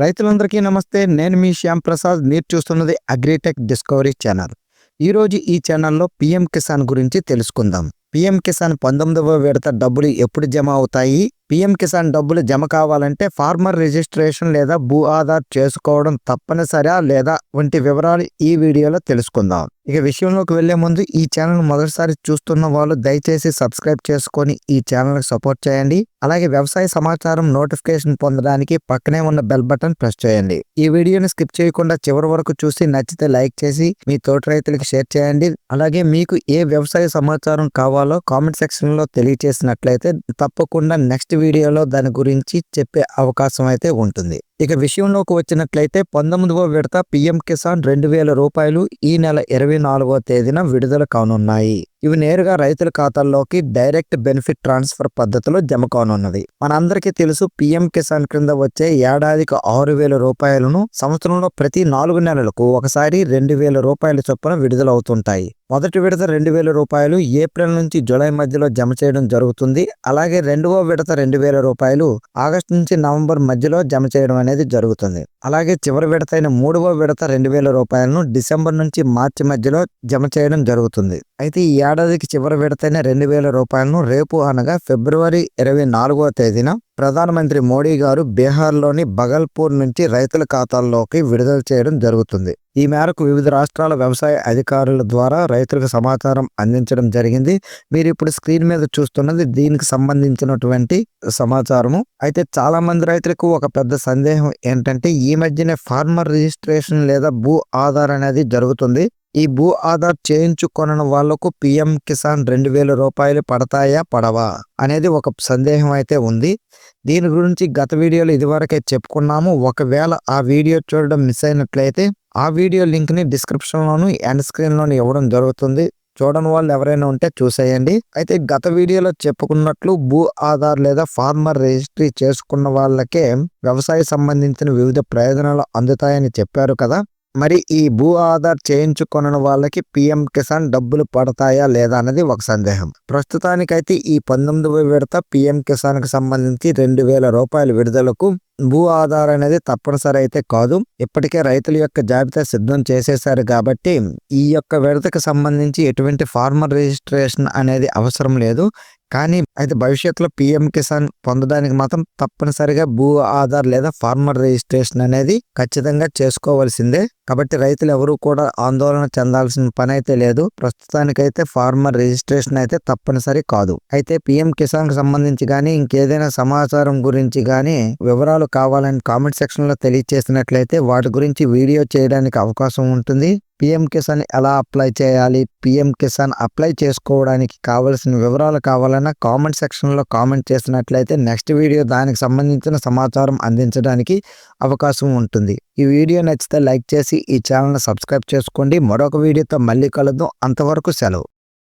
రైతులందరికీ నమస్తే. నేను మీ శ్యామ్ ప్రసాద్. మీరు చూస్తున్నది అగ్రిటెక్ డిస్కవరీ ఛానల్. ఈరోజు ఈ ఛానల్లో పిఎం కిసాన్ గురించి తెలుసుకుందాం. పిఎం కిసాన్ పంతొమ్మిదవ విడత డబ్బులు ఎప్పుడు జమ అవుతాయి? పిఎం కిసాన్ డబ్బులు జమ కావాలంటే ఫార్మర్ రిజిస్ట్రేషన్ లేదా భూ ఆధార్ చేసుకోవడం తప్పనిసరా లేదా వంటి వివరాలు ఈ వీడియోలో తెలుసుకుందాం. ఇక విషయంలోకి వెళ్ళే ముందు ఈ ఛానల్ మొదటిసారి చూస్తున్న వాళ్ళు దయచేసి సబ్స్క్రైబ్ చేసుకొని ఈ ఛానల్ సపోర్ట్ చేయండి. అలాగే వ్యవసాయ సమాచారం నోటిఫికేషన్ పొందడానికి పక్కనే ఉన్న బెల్ బటన్ ప్రెస్ చేయండి. ఈ వీడియోని స్కిప్ చేయకుండా చివరి వరకు చూసి నచ్చితే లైక్ చేసి మీ తోటి రైతులకు షేర్ చేయండి. అలాగే మీకు ఏ వ్యవసాయ సమాచారం కావాలో కామెంట్ సెక్షన్లో తెలియచేసినట్లయితే తప్పకుండా నెక్స్ట్ వీడియోలో దాని గురించి చెప్పే అవకాశం అయితే ఉంటుంది. ఇక విషయంలోకి వచ్చినట్లయితే పంతొమ్మిదవ విడత పిఎం కిసాన్ రెండు వేల రూపాయలు ఈ నెల ఇరవై నాలుగవ తేదీన విడుదల కానున్నాయి. ఇవి నేరుగా రైతుల ఖాతాల్లోకి డైరెక్ట్ బెనిఫిట్ ట్రాన్స్ఫర్ పద్ధతిలో జమ కానున్నది మనందరికీ తెలుసు పిఎం కిసాన్ క్రింద వచ్చే ఏడాదికి ఆరు వేల రూపాయలను సంవత్సరంలో ప్రతి నాలుగు నెలలకు ఒకసారి రెండు వేల రూపాయల చొప్పున విడుదల అవుతుంటాయి మొదటి విడత రెండు వేల రూపాయలు ఏప్రిల్ నుంచి జూలై మధ్యలో జమ చేయడం జరుగుతుంది. అలాగే రెండవ విడత రెండు వేల రూపాయలు ఆగస్టు నుంచి నవంబర్ మధ్యలో జమ చేయడం అనేది జరుగుతుంది. అలాగే చివరి విడత అయిన మూడవ విడత రెండు వేల రూపాయలను డిసెంబర్ నుంచి మార్చి మధ్యలో జమ చేయడం జరుగుతుంది. అయితే ఈ ఏడాదికి చివరి విడతైన రెండు వేల రూపాయలను రేపు అనగా ఫిబ్రవరి ఇరవై నాలుగవ తేదీన ప్రధానమంత్రి మోడీ గారు బీహార్లోని బగల్పూర్ నుంచి రైతుల ఖాతాల్లోకి విడుదల చేయడం జరుగుతుంది. ఈ మేరకు వివిధ రాష్ట్రాల వ్యవసాయ అధికారుల ద్వారా రైతులకు సమాచారం అందించడం జరిగింది. మీరు ఇప్పుడు స్క్రీన్ మీద చూస్తున్నది దీనికి సంబంధించినటువంటి సమాచారము. అయితే చాలా మంది రైతులకు ఒక పెద్ద సందేహం ఏంటంటే ఈ మధ్యనే ఫార్మర్ రిజిస్ట్రేషన్ లేదా భూ ఆధార్ అనేది జరుగుతుంది. ఈ భూ ఆధార్ చేయించుకొనని వాళ్ళకు పిఎం కిసాన్ రెండు వేల రూపాయలు పడతాయా పడవా అనేది ఒక సందేహం అయితే ఉంది. దీని గురించి గత వీడియోలో ఇదివరకే చెప్పుకున్నాము. ఒకవేళ ఆ వీడియో చూడడం మిస్ అయినట్లయితే ఆ వీడియో లింక్ని డిస్క్రిప్షన్లోను ఎండ్ స్క్రీన్లోను ఇవ్వడం జరుగుతుంది. చూడని వాళ్ళు ఎవరైనా ఉంటే చూసేయండి. అయితే గత వీడియోలో చెప్పుకున్నట్లు భూ ఆధార్ లేదా ఫార్మర్ రిజిస్ట్రీ చేసుకున్న వాళ్ళకే వ్యవసాయ సంబంధించిన వివిధ ప్రయోజనాలు అందుతాయని చెప్పారు కదా. మరి ఈ భూ ఆధార్ చేయించుకొన వాళ్ళకి పిఎం కిసాన్ డబ్బులు పడతాయా లేదా అనేది ఒక సందేహం. ప్రస్తుతానికైతే ఈ పంతొమ్మిదవ విడత పిఎం కిసాన్కి సంబంధించి రెండు వేల రూపాయల విడుదలకు భూ ఆధార్ అనేది తప్పనిసరి అయితే కాదు. ఇప్పటికే రైతుల యొక్క జాబితా సిద్ధం చేసేశారు కాబట్టి ఈ యొక్క విడతకు సంబంధించి ఎటువంటి ఫార్మర్ రిజిస్ట్రేషన్ అనేది అవసరం లేదు. కానీ అయితే భవిష్యత్తులో పిఎం కిసాన్ పొందడానికి మాత్రం తప్పనిసరిగా భూ ఆధార్ లేదా ఫార్మర్ రిజిస్ట్రేషన్ అనేది ఖచ్చితంగా చేసుకోవాల్సిందే. కాబట్టి రైతులు ఎవరు కూడా ఆందోళన చెందాల్సిన పని అయితే లేదు. ప్రస్తుతానికైతే ఫార్మర్ రిజిస్ట్రేషన్ అయితే తప్పనిసరి కాదు. అయితే పిఎం కిసాన్కి సంబంధించి కానీ ఇంకేదైనా సమాచారం గురించి కానీ వివరాలు కావాలని కామెంట్ సెక్షన్లో తెలియచేసినట్లయితే వాటి గురించి వీడియో చేయడానికి అవకాశం ఉంటుంది. పిఎం కిసాన్ ఎలా అప్లై చేయాలి? పిఎం కిసాన్ అప్లై చేసుకోవడానికి కావలసిన వివరాలు కావాలన్నా కామెంట్ సెక్షన్లో కామెంట్ చేసినట్లయితే నెక్స్ట్ వీడియో దానికి సంబంధించిన సమాచారం అందించడానికి అవకాశం ఉంటుంది. ఈ వీడియో నచ్చితే లైక్ చేసి ఈ ఛానల్ని సబ్స్క్రైబ్ చేసుకోండి. మరొక వీడియోతో మళ్ళీ కలుద్దాం. అంతవరకు సెలవు.